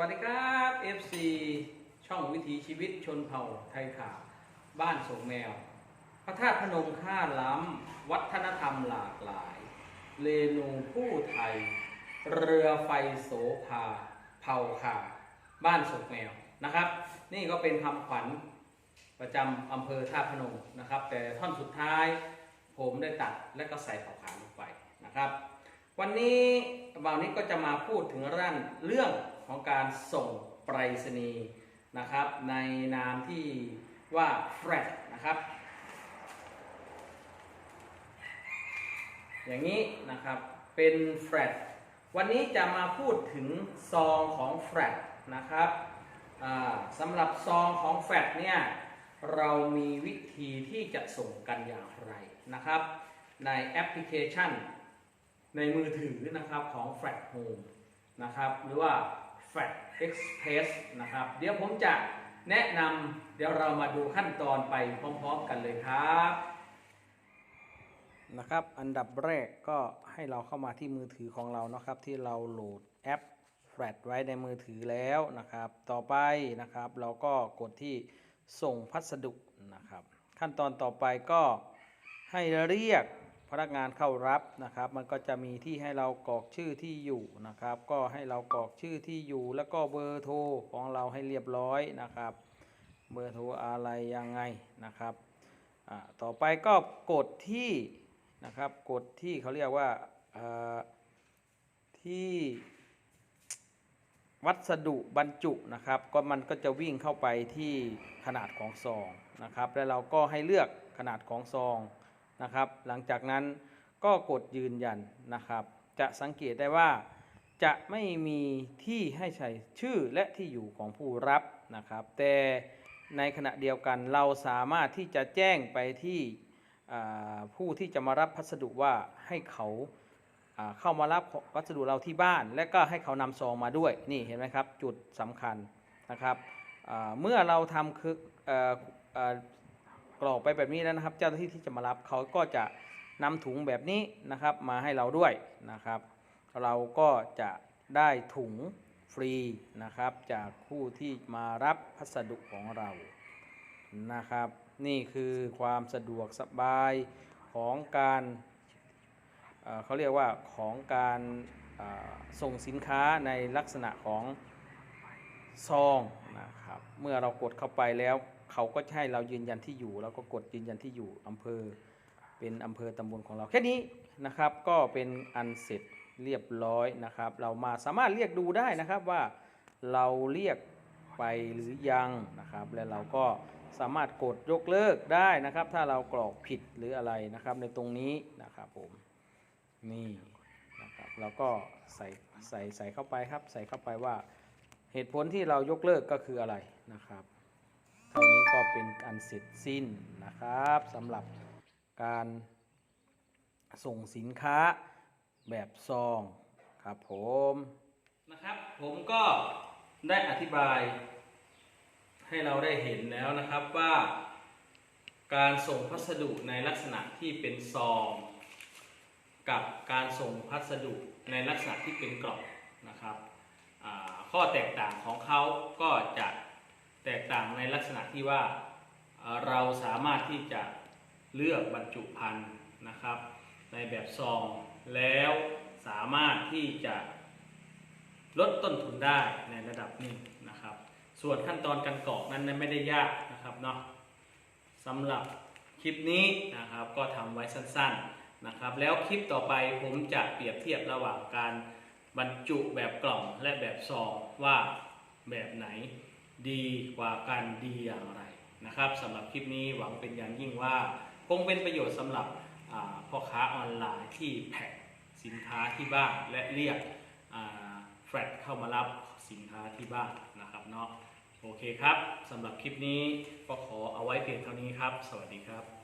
วัสดีครับ FC ช่องวิถีชีวิตชนเผ่าไทยขาบ้านโศกแมว พระธาตุพนมค่าล้ำ วัฒนธรรมหลากหลายเรนูผู้ไทย เรือไฟโสภา เผ่าขาบ้านโศกแมวนะครับ นี่ก็เป็นคำขวัญประจำอำเภอท่าพนมนะครับ แต่ท่อนสุดท้าย ผมได้ตัดและก็ใส่เผ่าขาลงไปนะครับ วันนี้บ่าวนี้ก็จะมาพูดถึงเรื่องเรื่อง ของการส่งไปรษณีย์นะครับ ในนามที่ว่าแฟรดนะครับ อย่างนี้นะครับเป็นแฟรดวันนี้จะมาพูดถึงซองของแฟรดนะครับสำหรับซองของแฟรดเนี่ยเรามีวิธีที่จะส่งกันอย่างไรนะครับ ในแอปพลิเคชัน ในมือถือนะครับของ Flat Home นะครับ หรือว่า Flat Express นะครับ เดี๋ยวผมจะแนะนำเดี๋ยวเรามาดูขั้นตอนไปพร้อมๆกันเลยครับ นะครับ อันดับแรกก็ให้เราเข้ามาที่มือถือของเรานะครับ ที่เราโหลดแอป Flat ไว้ในมือถือแล้วนะครับ ต่อไปนะครับ เราก็กดที่ส่งพัสดุนะครับ ขั้นตอนต่อไปก็ให้เรียก พนักงานเข้ารับนะครับ มันก็จะมีที่ให้เรากรอกชื่อที่อยู่นะครับ ก็ให้เรากรอกชื่อที่อยู่ แล้วก็เบอร์โทรของเราให้เรียบร้อยนะครับ เบอร์โทรอะไรยังไงนะครับต่อไปก็กดที่นะครับ กดที่เขาเรียกว่าที่วัสดุบรรจุนะครับ ก็มันก็จะวิ่งเข้าไปที่ขนาดของซองนะครับ แล้วเราก็ให้เลือกขนาดของซอง นะครับ หลังจากนั้นก็กดยืนยันนะครับ จะสังเกตได้ว่า จะไม่มีที่ให้ใส่ชื่อและที่อยู่ของผู้รับนะครับ แต่ในขณะเดียวกันเราสามารถที่จะแจ้งไปที่ผู้ที่จะมารับพัสดุว่าให้เขาเข้ามารับวัสดุเราที่บ้าน และก็ให้เขานำซองมาด้วยนี่เห็นไหมครับจุดสำคัญนะครับเมื่อเราทำคือ กรอกไปแบบนี้แล้วนะครับ เจ้าหน้าที่ที่จะมารับเขาก็จะนำถุงแบบนี้นะครับ มาให้เราด้วยนะครับ เราก็จะได้ถุงฟรีนะครับ จากผู้ที่มารับพัสดุของเรานะครับ นี่คือความสะดวกสบายของการเอ่อเขาเรียกว่าของการส่งสินค้าในลักษณะของซองนะครับ เมื่อเรากดเข้าไปแล้ว เขาก็ให้เรายืนยันที่อยู่แล้วก็กดยืนยันที่อยู่อำเภอเป็นอำเภอตำบลของเราแค่นี้นะครับ ก็เป็นอันเสร็จเรียบร้อยนะครับ เรามาสามารถเรียกดูได้นะครับว่าเราเรียกไปหรือยังนะครับ และเราก็สามารถกดยกเลิกได้นะครับ ถ้าเรากรอกผิดหรืออะไรนะครับ ในตรงนี้นะครับผมนี่นะครับเราก็ใส่ใส่ใส่เข้าไปครับ ใส่เข้าไปว่าเหตุผลที่เรายกเลิกก็คืออะไรนะครับ เท่านี้ก็เป็นอันเสร็จสิ้นนะครับสำหรับการส่งสินค้าแบบซองครับผมนะครับผมก็ได้อธิบาย ให้เราได้เห็นแล้วนะครับว่า การส่งพัสดุในลักษณะที่เป็นซอง กับการส่งพัสดุในลักษณะที่เป็นกล่องนะครับข้อแตกต่างของเขาก็จะ แตกต่างในลักษณะที่ว่าเราสามารถที่จะเลือกบรรจุภัณฑ์นะครับ ในแบบซองแล้วสามารถที่จะลดต้นทุนได้ในระดับหนึ่งนะครับ ส่วนขั้นตอนการกรอกนั้นไม่ได้ยากนะครับเนาะสำหรับคลิปนี้นะครับก็ทำไว้สั้นๆนะครับ แล้วคลิปต่อไปผมจะเปรียบเทียบระหว่างการบรรจุแบบกล่องและแบบซองว่าแบบไหน ดีกว่ากันดีอย่างไรนะครับสำหรับคลิปนี้หวังเป็นอย่างยิ่งว่า คงเป็นประโยชน์สำหรับพ่อค้าออนไลน์ที่แพ็คสินค้าที่บ้านและเรียกแฟลตเข้ามารับสินค้าที่บ้านนะครับเนาะโอเคครับสำหรับคลิปนี้ก็ขอเอาไว้เพียงเท่านี้ครับ สวัสดีครับ